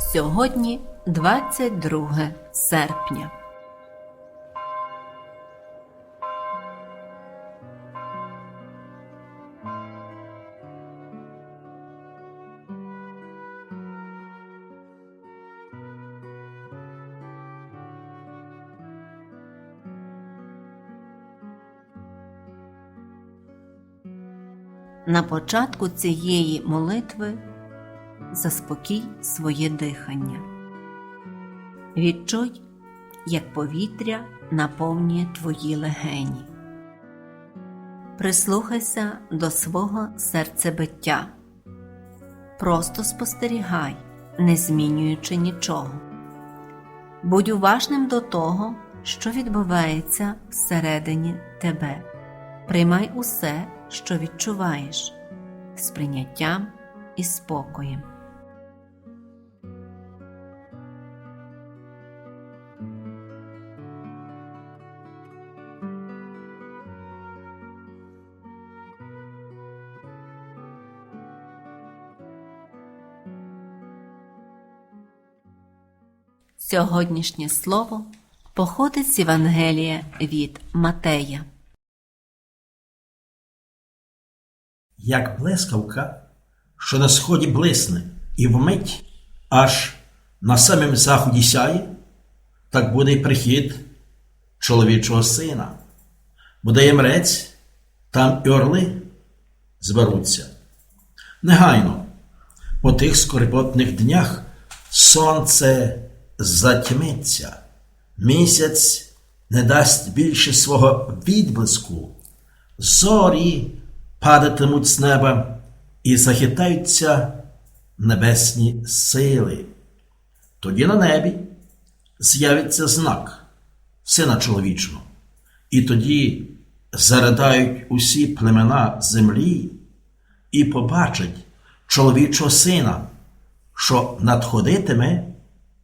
Сьогодні 22 серпня. На початку цієї молитви заспокій своє дихання. Відчуй, як повітря наповнює твої легені. Прислухайся до свого серцебиття. Просто спостерігай, не змінюючи нічого. Будь уважним до того, що відбувається всередині тебе. Приймай усе, що відчуваєш, з і спокоєм. Сьогоднішнє слово походить з Євангелія від Матея. як блискавка, що на сході блисне, і вмить аж на самім заході сяє, так буде й прихід чоловічого сина. Буде ємрець, там і орли зберуться. Негайно, по тих скорботних днях сонце затьмиться, місяць не дасть більше свого відблиску, зорі падатимуть з неба і захитаються небесні сили. Тоді на небі з'явиться знак сина чоловічого, і тоді заридають усі племена землі і побачать чоловічого сина, що надходитиме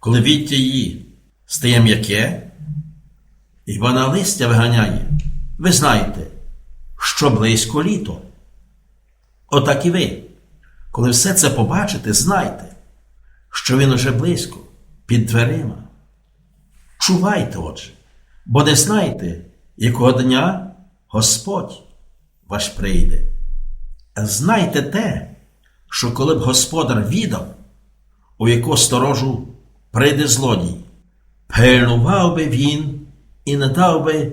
коли віття її стає м'яке, і вона листя виганяє. Ви знаєте, що близько літо. Отак і ви, коли все це побачите, знайте, що він уже близько, під дверима. Чувайте, отже, бо не знаєте, якого дня Господь ваш прийде. Знайте те, що коли б господар відав, у яку сторожу прийде злодій, пильнував би він і не дав би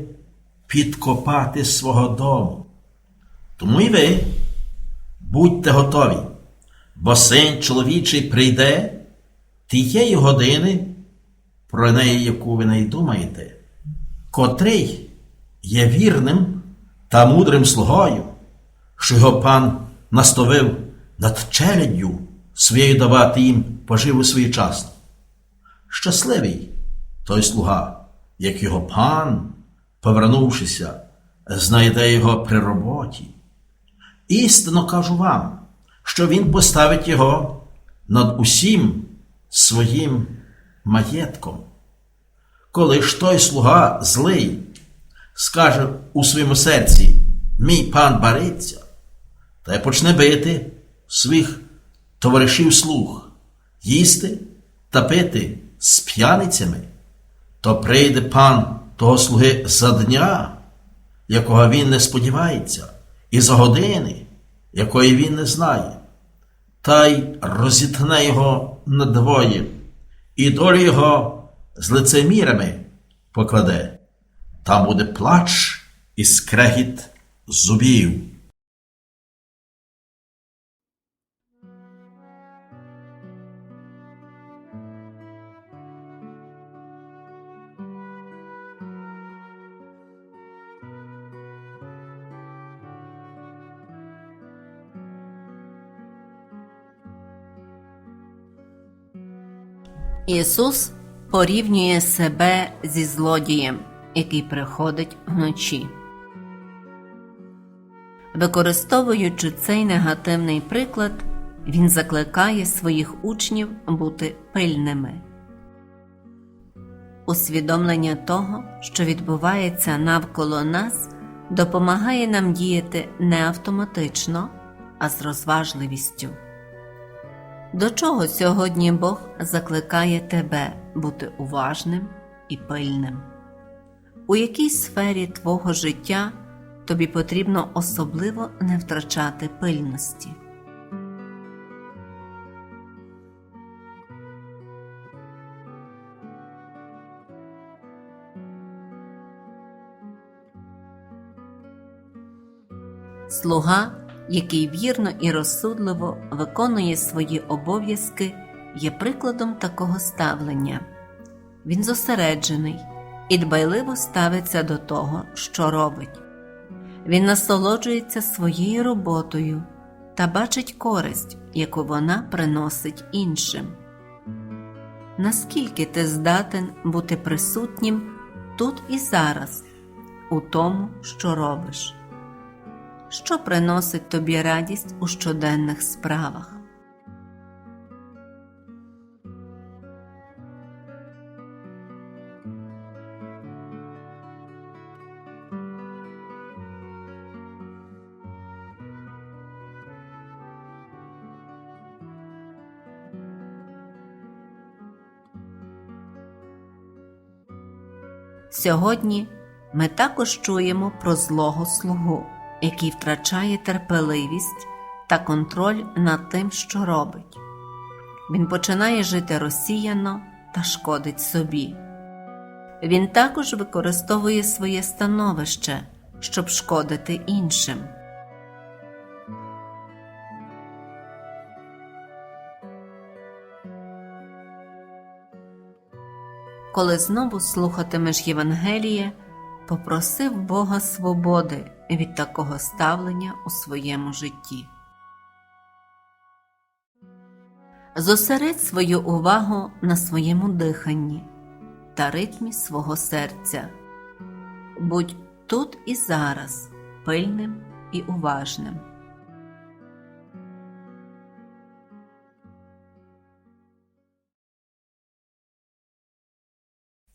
підкопати свого дому. Тому й ви будьте готові, бо син чоловічий прийде тієї години, про неї, яку ви не думаєте, котрий є вірним та мудрим слугою, що його пан наставив над челяддю своєю давати їм поживу своєчасно. Щасливий той слуга, як його пан повернувшися, знайде його при роботі. Істинно кажу вам, що він поставить його над усім своїм маєтком. Коли ж той слуга злий, скаже у своєму серці, мій пан бариться, та й почне бити своїх товаришів слуг, їсти та пити з п'яницями, то прийде пан того слуги за дня, якого він не сподівається, і за години, якої він не знає, та й розітне його надвоє, і долю його з лицемірами покладе. Там буде плач і скрегіт зубів. Ісус порівнює себе зі злодієм, який приходить вночі. Використовуючи цей негативний приклад, він закликає своїх учнів бути пильними. Усвідомлення того, що відбувається навколо нас, допомагає нам діяти не автоматично, а з розважливістю. До чого сьогодні Бог закликає тебе бути уважним і пильним? У якій сфері твого життя тобі потрібно особливо не втрачати пильності? Слуга, який вірно і розсудливо виконує свої обов'язки, є прикладом такого ставлення. Він зосереджений і дбайливо ставиться до того, що робить. Він насолоджується своєю роботою та бачить користь, яку вона приносить іншим. Наскільки ти здатен бути присутнім тут і зараз, у тому, що робиш? Що приносить тобі радість у щоденних справах. Сьогодні ми також чуємо про злого слугу який втрачає терпеливість та контроль над тим, що робить. Він починає жити розсіяно та шкодить собі. Він також використовує своє становище, щоб шкодити іншим. Коли знову слухатимеш Євангеліє, попросив Бога свободи від такого ставлення у своєму житті. Зосередь свою увагу на своєму диханні та ритмі свого серця. Будь тут і зараз пильним і уважним.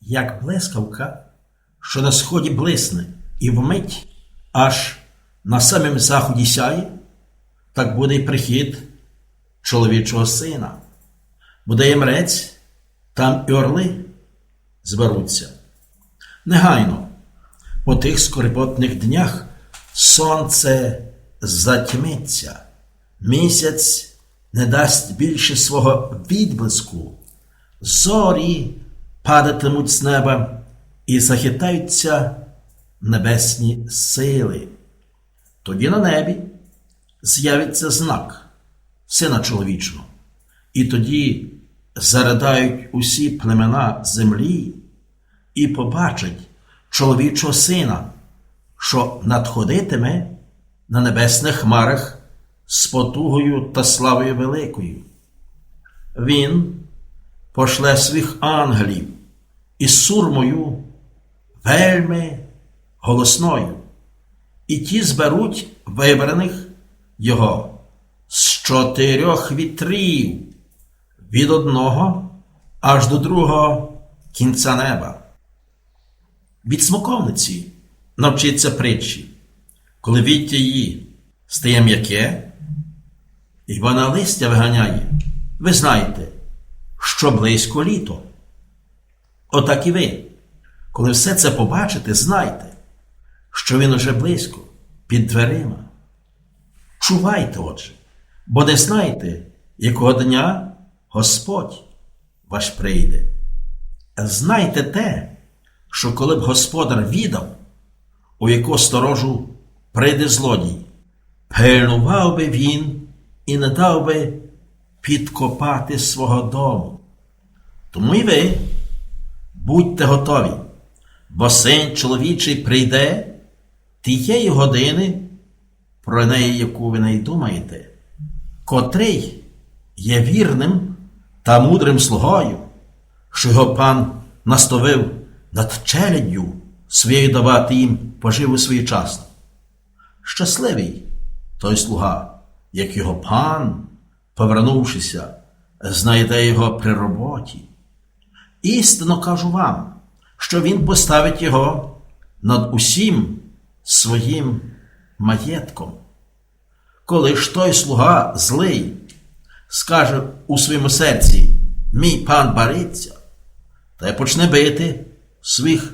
Як блискавка, що на сході блисне і вмить аж на самім заході сяє, так буде й прихід чоловічого сина. Буде і мрець, там і орли зберуться. Негайно, по тих скорботних днях сонце затьмиться, місяць не дасть більше свого відблиску, зорі падатимуть з неба і захитаються небесні сили. Тоді на небі з'явиться знак сина чоловічого, і тоді заридають усі племена землі і побачать чоловічого сина, що надходитиме на небесних хмарах з потугою та славою великою. Він пошле своїх ангелів із сурмою вельми голосною, і ті зберуть вибраних його з чотирьох вітрів від одного аж до другого кінця неба. Від смоковниці навчиться притчі, коли віття її стає м'яке, і вона листя виганяє, ви знаєте, що близько літо. Отак і ви, коли все це побачите, знайте, що він уже близько, під дверима. Чувайте, отже, бо не знаєте, якого дня Господь ваш прийде. Знайте те, що коли б господар відав, у яку сторожу прийде злодій, пильнував би він і не дав би підкопати свого дому. Тому й ви будьте готові, бо син чоловічий прийде тієї години, про неї, яку ви не думаєте, котрий є вірним та мудрим слугою, що його пан наставив над челяддю своєю давати їм поживу своєчасно. Щасливий той слуга, як його пан, повернувшися, знайде його при роботі. Істинно кажу вам, що він поставить його над усім своїм маєтком. Коли ж той слуга злий скаже у своєму серці, мій пан бариться, та й почне бити своїх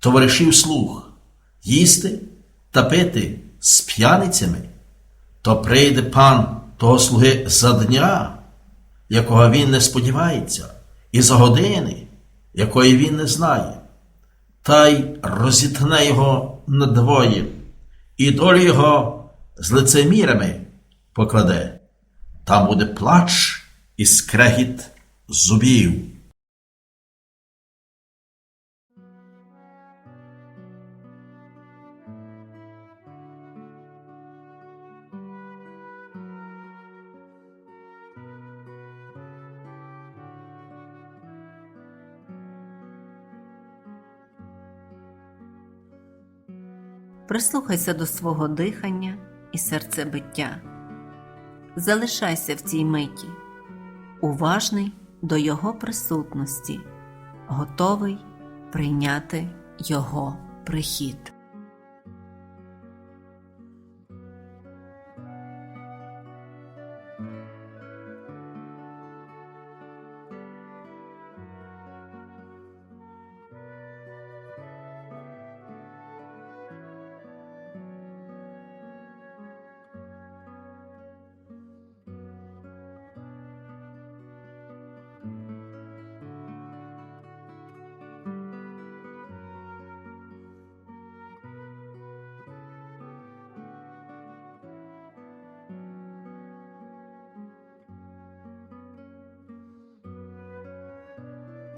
товаришів слуг, їсти та пити з п'яницями, то прийде пан того слуги за дня, якого він не сподівається, і за години, якої він не знає, та й розітне його надвоє, і долю його з лицемірами покладе. Там буде плач і скрегіт зубів. Прислухайся до свого дихання і серцебиття. Залишайся в цій миті, уважний до Його присутності, готовий прийняти Його прихід.